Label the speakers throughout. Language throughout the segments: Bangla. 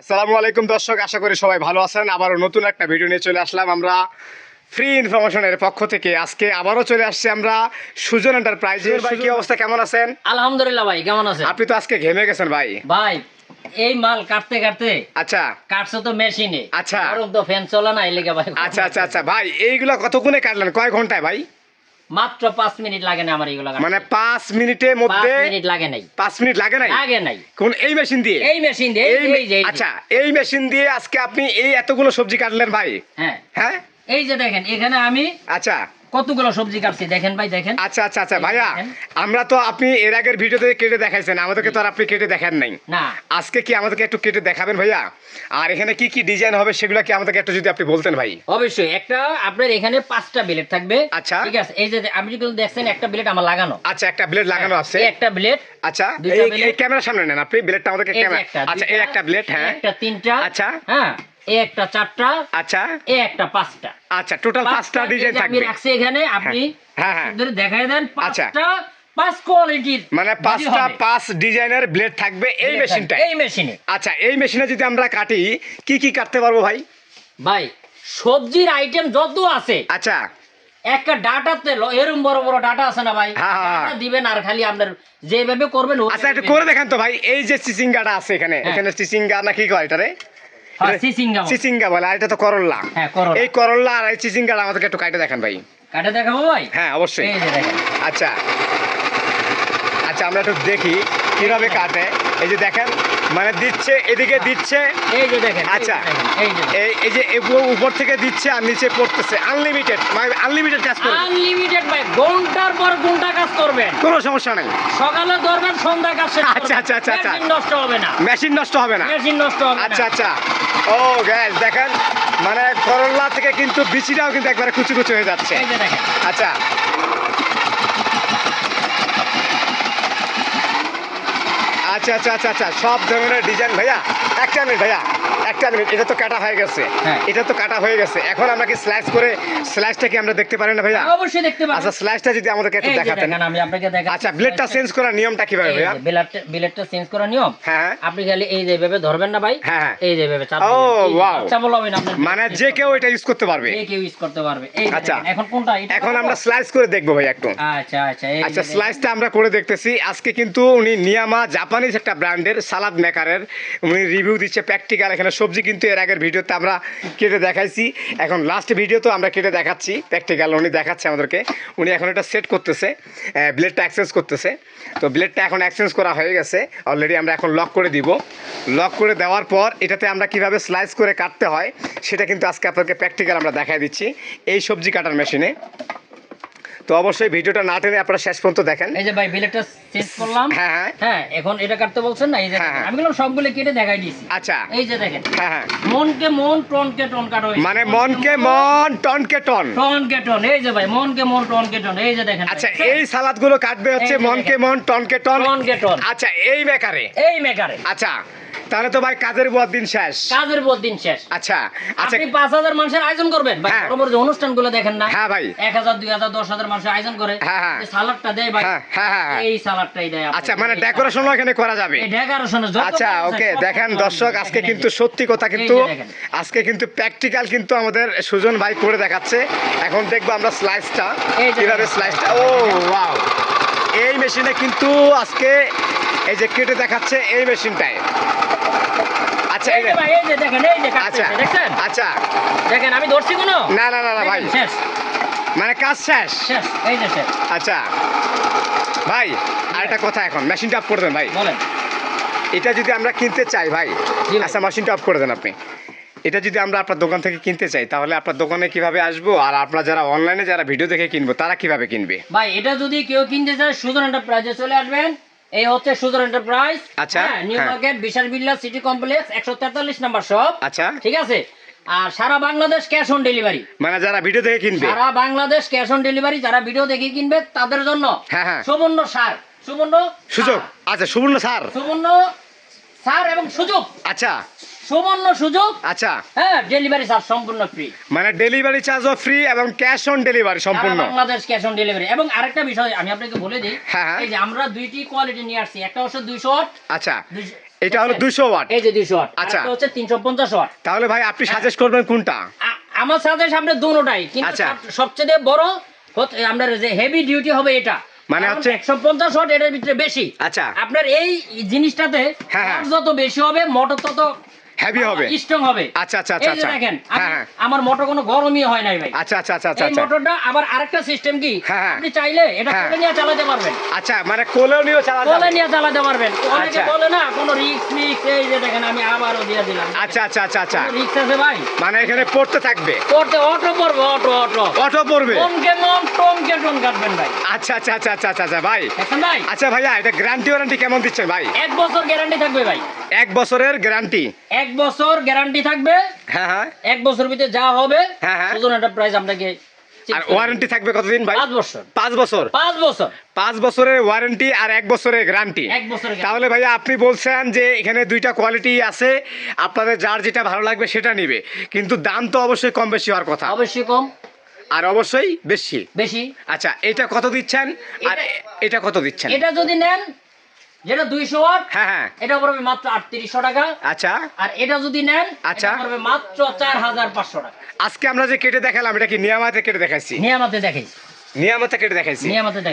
Speaker 1: আসসালামু আলাইকুম দর্শক আশা করি সবাই ভালো আছেন। আবারও নতুন একটা ভিডিও নিয়ে চলে আসলাম আমরা ফ্রি ইনফরমেশনের পক্ষ থেকে। আজকে আবারও চলে আসছি আমরা সুজন এন্টারপ্রাইজ ভাই কি অবস্থা? কেমন আছেন?
Speaker 2: আলহামদুলিল্লাহ ভাই কেমন আছেন?
Speaker 1: আপনি তো আজকে ঘেমে গেছেন ভাই।
Speaker 2: ভাই এই মাল কাটতে কাটতে
Speaker 1: আচ্ছা।
Speaker 2: কাটছো তো মেশিনে।
Speaker 1: আচ্ছা।
Speaker 2: গরম তো ফ্যান চলে না এলাকা ভাই।
Speaker 1: আচ্ছা আচ্ছা আচ্ছা। ভাই এইগুলো কতক্ষণে কাটলেন? কয় ঘন্টায় ভাই?
Speaker 2: মাত্র পাঁচ মিনিট লাগে না আমার এইগুলো
Speaker 1: মানে পাঁচ মিনিটের মধ্যে
Speaker 2: মিনিট লাগে নাই।
Speaker 1: পাঁচ মিনিট লাগে নাই?
Speaker 2: লাগে নাই।
Speaker 1: কোন এই মেশিন দিয়ে?
Speaker 2: এই মেশিন দিয়ে এই যে।
Speaker 1: আচ্ছা এই মেশিন দিয়ে আজকে আপনি এই এতগুলো সবজি কাটলেন ভাই?
Speaker 2: হ্যাঁ।
Speaker 1: হ্যাঁ?
Speaker 2: এই যে দেখেন এখানে আমি
Speaker 1: আচ্ছা।
Speaker 2: কতগুলো সবজি কাটছি দেখেন ভাই দেখেন।
Speaker 1: আচ্ছা আচ্ছা আচ্ছা ভাইয়া আমরা তো আপনি এর আগের ভিডিওতে কেটে দেখাইছেন আমাদেরকে তো আর আপনি কেটে দেখান নাই।
Speaker 2: না।
Speaker 1: আজকে কি আমাদেরকে একটু কেটে দেখাবেন ভাইয়া? আর এখানে কি কি ডিজাইন হবে সেগুলো কি আমাদেরকে একটু যদি আপনি বলতেন ভাই।
Speaker 2: অবশ্যই একটা আপনার এখানে পাঁচটা ব্লেড থাকবে।
Speaker 1: আচ্ছা।
Speaker 2: ঠিক আছে এই যে আপনি যদি দেখছেন একটা ব্লেড আমার লাগানো।
Speaker 1: আচ্ছা একটা ব্লেড লাগানো আছে।
Speaker 2: একটা ব্লেড
Speaker 1: আচ্ছা এই ক্যামেরার সামনে নেন আপনি ব্লেডটা আমাদেরকে ক্যামেরা আচ্ছা এই একটা ব্লেড হ্যাঁ।
Speaker 2: একটা তিনটা।
Speaker 1: আচ্ছা।
Speaker 2: হ্যাঁ একটা চারটা
Speaker 1: আচ্ছা।
Speaker 2: একটা পাঁচটা।
Speaker 1: আচ্ছা টোটাল পাঁচটা ডিজাইন
Speaker 2: যে আমি রাখছি এখানে আপনি
Speaker 1: হ্যাঁ, হ্যাঁ।
Speaker 2: দেখাই দেন
Speaker 1: আচ্ছা।
Speaker 2: পাঁচটা পাঁচ কোয়ালিটির
Speaker 1: মানে পাঁচটা পাঁচ ডিজাইনের ব্লেড থাকবে এই মেশিনটায়
Speaker 2: এই মেশিনে
Speaker 1: আচ্ছা এই মেশিনে যদি আমরা কাটি কি কি কাটতে পারব ভাই?
Speaker 2: ভাই সবজির আইটেম যত আছে
Speaker 1: আচ্ছা।
Speaker 2: একটা ডাটাতে এরম বড় বড় ডাটা আছে না ভাই?
Speaker 1: হ্যাঁ, হ্যাঁ,
Speaker 2: দিবেন আর খালি আপনার যেভাবে করবেন
Speaker 1: আচ্ছা করে দেখান তো ভাই এই যে চিচিঙ্গাটা আছে এখানে
Speaker 2: হ্যাঁ।
Speaker 1: এখানে চিচিঙ্গা না কি কয়
Speaker 2: হ্যাঁ, সিসিঙ্গা বলে।
Speaker 1: চিচিঙ্গা বলে। আর এটা তো করল্লা
Speaker 2: হ্যাঁ
Speaker 1: এই করল্লা আর এই চিচিঙ্গাটা আমাদেরকে একটু কাটে দেখান ভাই।
Speaker 2: কাটে দেখাবো ভাই?
Speaker 1: হ্যাঁ অবশ্যই। আচ্ছা। আচ্ছা আমরা একটু দেখি কীভাবে কাটে। এই যে দেখেন মানে দিচ্ছে এদিকে দিচ্ছে।
Speaker 2: এই যে দেখেন
Speaker 1: আচ্ছা।
Speaker 2: এই যে
Speaker 1: এই যে উপর থেকে দিচ্ছে আর নিচে পড়তেছে। আনলিমিটেড মানে আনলিমিটেড কাজ করবে।
Speaker 2: আনলিমিটেড ভাই ঘণ্টার পর ঘণ্টা কাজ করবেন।
Speaker 1: কোনো সমস্যা নেই।
Speaker 2: সকালে ধরবেন সন্ধ্যা কাজ
Speaker 1: আচ্ছা, আচ্ছা, আচ্ছা, আচ্ছা।
Speaker 2: মেশিন নষ্ট হবে না।
Speaker 1: মেশিন নষ্ট হবে না।
Speaker 2: মেশিন নষ্ট হবে
Speaker 1: আচ্ছা আচ্ছা। ও গ্যাস দেখেন মানে করল্লা থেকে কিন্তু বিচিটাও কিন্তু একবারে কুচু কুচু হয়ে যাচ্ছে। আচ্ছা। আচ্ছা আচ্ছা আচ্ছা আচ্ছা সব ধরনের ডিজাইন ভাইয়া একটা মিনিট ভাইয়া। একটা মিনিট এটা তো কাটা হয়ে গেছে।
Speaker 2: হ্যাঁ।
Speaker 1: এটা তো কাটা হয়ে গেছে। এখন আমরা কি স্লাইস করে স্লাইসটা কি আমরা দেখতে পারি না ভাইয়া?
Speaker 2: অবশ্যই দেখতে পাবেন
Speaker 1: আচ্ছা স্লাইসটা যদি আমাদেরকে একটু দেখাতেন।
Speaker 2: আমি আপনাকে দেখাচ্ছি
Speaker 1: আচ্ছা ব্লেডটা চেঞ্জ করার নিয়মটা কীভাবে ভাইয়া?
Speaker 2: ব্লেডটা ব্লেডটা চেঞ্জ করার নিয়ম?
Speaker 1: হ্যাঁ।
Speaker 2: আপনি খালি এই যে ভাবে ধরবেন না ভাই?
Speaker 1: হ্যাঁ, হ্যাঁ।
Speaker 2: এই যে ভাবে চাপ
Speaker 1: ও, wow.
Speaker 2: চাপ বলবেন আপনি।
Speaker 1: মানে যে কেউ এটা ইউজ করতে পারবে।
Speaker 2: যে কেউ ইউজ করতে পারবে। এই
Speaker 1: আচ্ছা।
Speaker 2: এখন কোনটা? এটা
Speaker 1: এখন আমরা স্লাইস করে দেখব ভাই একটু।
Speaker 2: আচ্ছা আচ্ছা
Speaker 1: আচ্ছা স্লাইসটা আমরা করে দেখতেছি। আজকে কিন্তু উনি নিয়ামা জাপানিজ একটা ব্র্যান্ডের সালাদ মেকারের উনি রিভিউ দিচ্ছে প্র্যাকটিক্যাল এখানে সবজি কিন্তু এর আগের ভিডিওতে আমরা কেটে দেখাইছি। এখন লাস্ট ভিডিও তো আমরা কেটে দেখাচ্ছি। প্র্যাকটিক্যাল উনি দেখাচ্ছে আমাদেরকে। উনি এখন এটা সেট করতেছে ব্লেডটা অ্যাক্সেস করতেছে। তো ব্লেডটা এখন অ্যাক্সেস করা হয়ে গেছে। অলরেডি আমরা এখন লক করে দিব। লক করে দেওয়ার পর এটাতে আমরা কীভাবে স্লাইস করে কাটতে হয়, সেটা কিন্তু আজকে আপনাদেরকে প্র্যাকটিক্যাল আমরা দেখাই দিচ্ছি। এই সবজি কাটার মেশিনে তো অবশ্যই ভিডিওটা না টেনে আপনারা শেষ পর্যন্ত দেখেন।
Speaker 2: এই যে ভাই ব্লেডটা চেঞ্জ করলাম।
Speaker 1: হ্যাঁ হ্যাঁ।
Speaker 2: হ্যাঁ এখন এটা কাটতে বলছেন না এই যে
Speaker 1: হ্যাঁ,
Speaker 2: দেখেন।
Speaker 1: হ্যাঁ।
Speaker 2: আমি বললাম সবগুলো কেটে দেখাই দিয়েছি।
Speaker 1: আচ্ছা।
Speaker 2: এই যে দেখেন।
Speaker 1: হ্যাঁ হ্যাঁ।
Speaker 2: মনকে মন টনকে টন কাটা হয়েছে।
Speaker 1: মানে মনকে মন টনকে টন।
Speaker 2: টনকে টন। এই যে ভাই মনকে মন টনকে টন। এই যে দেখেন
Speaker 1: আচ্ছা এই সালাদগুলো কাটবে হচ্ছে মনকে। মন টনকে টন।
Speaker 2: টনকে টন।
Speaker 1: আচ্ছা এই মেকারে
Speaker 2: এই মেকারে
Speaker 1: আচ্ছা তাহলে তো ভাই কাজের বুয়ার দিন শেষ।
Speaker 2: কাজের পর দিন শেষ।
Speaker 1: আচ্ছা আচ্ছা।
Speaker 2: আপনি পাঁচ হাজার মানুষের আয়োজন করবেন? ভাই
Speaker 1: হ্যাঁ।
Speaker 2: বড় বড় যে অনুষ্ঠানগুলো দেখেন না
Speaker 1: হ্যাঁ ভাই।
Speaker 2: এক হাজার দুই হাজার দশ হাজার মানুষের আয়োজন করে
Speaker 1: হ্যাঁ, হ্যাঁ।
Speaker 2: যে সালাদটা দেয় ভাই
Speaker 1: হ্যাঁ, হ্যাঁ, হ্যাঁ, হ্যাঁ।
Speaker 2: এই সালাদটাই দেয়
Speaker 1: আচ্ছা মানে
Speaker 2: এই
Speaker 1: ডেকোরেশনও এখানে করা যাবে।
Speaker 2: এই ডেকোরেশনে যত
Speaker 1: আচ্ছা ওকে দেখেন দর্শক আজকে কিন্তু সত্যি কথা কিন্তু
Speaker 2: এই।
Speaker 1: আজকে কিন্তু প্র্যাকটিক্যাল কিন্তু আমাদের সুজন ভাই করে দেখাচ্ছে। এখন দেখব আমরা স্লাইসটা
Speaker 2: এই
Speaker 1: কীভাবে স্লাইসটা ও ওয়াও এই মেশিনে কিন্তু আজকে এই যে কেটে দেখাচ্ছে এই মেশিনটায় আচ্ছা
Speaker 2: ভাই, এই যে দেখেন এই যে
Speaker 1: আচ্ছা
Speaker 2: কাটতেছে, দেখছেন দেখেন আমি ধরছি কোনো?
Speaker 1: না না না না ভাই।
Speaker 2: শেষ।
Speaker 1: মানে কাজ শেষ?
Speaker 2: শেষ এই যে শেষ।
Speaker 1: আচ্ছা। ভাই আর একটা কথা এখন মেশিনটা অফ করে দেন ভাই।
Speaker 2: বলেন।
Speaker 1: এটা যদি আমরা কিনতে চাই ভাই। আচ্ছা মেশিনটা অফ করে দেন আপনি। এটা যদি আমরা আপনার দোকান থেকে কিনতে চাই তাহলে আপনার দোকানে কীভাবে আসব? আর আপনারা যারা অনলাইনে যারা ভিডিও দেখে কিনবো তারা কীভাবে কিনবে?
Speaker 2: ভাই এটা যদি কেউ কিনতে চায় সুতরাং একটা প্রাইজে চলে আসবেন। এই হচ্ছে সুজন এন্টারপ্রাইজ
Speaker 1: আচ্ছা,
Speaker 2: নিউ
Speaker 1: হ্যাঁ।
Speaker 2: মার্কেট বিশাল বিল্লা সিটি কমপ্লেক্স একশো তেতাল্লিশ নাম্বার শপ
Speaker 1: আচ্ছা।
Speaker 2: ঠিক আছে? আর সারা বাংলাদেশ ক্যাশ অন ডেলিভারি
Speaker 1: মানে যারা ভিডিও দেখে কিনবে।
Speaker 2: সারা বাংলাদেশ ক্যাশ অন ডেলিভারি যারা ভিডিও দেখে কিনবে তাদের জন্য
Speaker 1: হ্যাঁ, হ্যাঁ।
Speaker 2: সুবর্ণ সার সুবর্ণ
Speaker 1: সুযোগ। আচ্ছা সুবর্ণ সার।
Speaker 2: সুবর্ণ সার এবং সুযোগ।
Speaker 1: আচ্ছা।
Speaker 2: সুবর্ণ সুযোগ
Speaker 1: আচ্ছা
Speaker 2: হ্যাঁ ডেলিভারি চার্জ সম্পূর্ণ ফ্রি
Speaker 1: মানে ডেলিভারি চার্জও ফ্রি এবং ক্যাশ অন ডেলিভারি সম্পূর্ণ
Speaker 2: বাংলাদেশ ক্যাশ অন ডেলিভারি এবং আরেকটা বিষয় আমি আপনাকে বলে দিই
Speaker 1: হ্যাঁ, হ্যাঁ।
Speaker 2: এই যে আমরা দুইটি কোয়ালিটি নিয়ে আসছি একটা হচ্ছে ওয়াট
Speaker 1: আচ্ছা এটা হলো দুশো ওয়াট
Speaker 2: এই যে দুইশো ওয়াট
Speaker 1: আচ্ছা।
Speaker 2: হচ্ছে ওয়াট
Speaker 1: তাহলে ভাই আপনি
Speaker 2: হ্যাঁ।
Speaker 1: সাজেস্ট করবেন কোনটা
Speaker 2: আমার সাথে সামনে দুটোটাই কিন্তু
Speaker 1: আচ্ছা।
Speaker 2: সবচেয়ে বড় হচ্ছে আপনার যে হেভি ডিউটি হবে এটা
Speaker 1: মানে হচ্ছে-
Speaker 2: একশো পঞ্চাশ ওয়াট এটার ভিতরে বেশি
Speaker 1: আচ্ছা।
Speaker 2: আপনার এই জিনিসটাতে
Speaker 1: হ্যাঁ, হ্যাঁ।
Speaker 2: যত বেশি হবে মোটর তত
Speaker 1: হেভি হবে।
Speaker 2: স্ট্রং হবে।
Speaker 1: আচ্ছা, আচ্ছা, আচ্ছা, আচ্ছা।
Speaker 2: দেখেন
Speaker 1: হ্যাঁ, হ্যাঁ।
Speaker 2: আমার মোটর কোনো গরমই হয় নাই ভাই।
Speaker 1: আচ্ছা আচ্ছা আচ্ছা আচ্ছা
Speaker 2: এই
Speaker 1: আচ্ছা।
Speaker 2: মোটরটা আবার আরেকটা সিস্টেম কি?
Speaker 1: হ্যাঁ।
Speaker 2: আপনি চাইলে এটা। কোলে নিয়ে চালাতে পারবেন।
Speaker 1: আচ্ছা মানে কোলেও নিয়েও চালা
Speaker 2: কোলে নিয়ে চালাতে পারবেন। অনেকে
Speaker 1: আচ্ছা।
Speaker 2: বলে না কোনো রিক্স মিক্স এই যে দেখেন আমি আবারও দিয়ে দিলাম।
Speaker 1: আচ্ছা আচ্ছা আচ্ছা আচ্ছা।
Speaker 2: রিক্স আছে ভাই?
Speaker 1: মানে এখানে পড়তে থাকবে?
Speaker 2: পড়তে অটো পড়বে অটো অটো
Speaker 1: অটো পড়বে?
Speaker 2: মনকে মন টমকে টন কাটবেন ভাই।
Speaker 1: আচ্ছা আচ্ছা আচ্ছা আচ্ছা আচ্ছা আচ্ছা ভাই
Speaker 2: ভাই?
Speaker 1: আচ্ছা ভাইয়া এটা গ্যারান্টি ওয়ারেন্টি কেমন দিচ্ছেন ভাই?
Speaker 2: এক বছর গ্যারান্টি থাকবে ভাই।
Speaker 1: এক বছরের গ্যারান্টি
Speaker 2: এক বছর গ্যারান্টি থাকবে।
Speaker 1: হ্যাঁ হ্যাঁ।
Speaker 2: এক বছর ভিতরে যা হবে
Speaker 1: হ্যাঁ, হ্যাঁ।
Speaker 2: একটা প্রাইস আপনাকে
Speaker 1: আর ওয়ারেন্টি থাকবে কতদিন ভাই?
Speaker 2: পাঁচ বছর।
Speaker 1: পাঁচ বছর।
Speaker 2: পাঁচ বছর।
Speaker 1: পাঁচ বছরের ওয়ারেন্টি আর এক বছরের গ্যারান্টি
Speaker 2: বছরের।
Speaker 1: তাহলে ভাইয়া আপনি বলছেন যে এখানে দুইটা কোয়ালিটি আছে আপনাদের যার যেটা ভালো লাগবে সেটা নিবে। কিন্তু দাম তো অবশ্যই কম বেশি হওয়ার কথা।
Speaker 2: অবশ্যই কম।
Speaker 1: আর অবশ্যই বেশি।
Speaker 2: বেশি।
Speaker 1: আচ্ছা এটা কত দিচ্ছেন? আর
Speaker 2: এটা-
Speaker 1: এটা কত দিচ্ছেন?
Speaker 2: এটা যদি নেন যেটা দুইশো ওয়াট
Speaker 1: হ্যাঁ হ্যাঁ।
Speaker 2: এটা পড়বে মাত্র আটত্রিশশো টাকা।
Speaker 1: আচ্ছা।
Speaker 2: আর এটা যদি নেন
Speaker 1: আচ্ছা।
Speaker 2: পড়বে মাত্র চার হাজার পাঁচশো টাকা।
Speaker 1: আজকে আমরা যে কেটে দেখালাম এটা কি নিয়ামাতে কেটে দেখাচ্ছি
Speaker 2: নিয়ামাতে দেখাইছি।
Speaker 1: নিয়ামাতে কেটে দেখাইছি।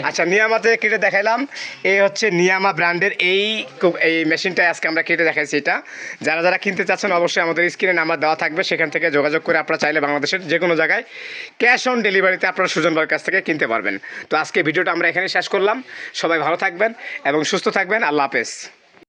Speaker 1: আচ্ছা নিয়ামাতে কেটে দেখাইলাম। এই হচ্ছে নিয়ামা ব্র্যান্ডের এই এই মেশিনটা আজকে আমরা কেটে দেখাইছি এটা। যারা যারা কিনতে চাচ্ছেন অবশ্যই আমাদের স্ক্রিনে নাম্বার দেওয়া থাকবে। সেখান থেকে যোগাযোগ করে আপনারা চাইলে বাংলাদেশের যে কোনো জায়গায় ক্যাশ অন ডেলিভারিতে আপনারা সুজন ভাইয়ের কাছ থেকে কিনতে পারবেন। তো আজকে ভিডিওটা আমরা এখানে শেষ করলাম। সবাই ভালো থাকবেন এবং সুস্থ থাকবেন। আল্লাহ হাফেজ।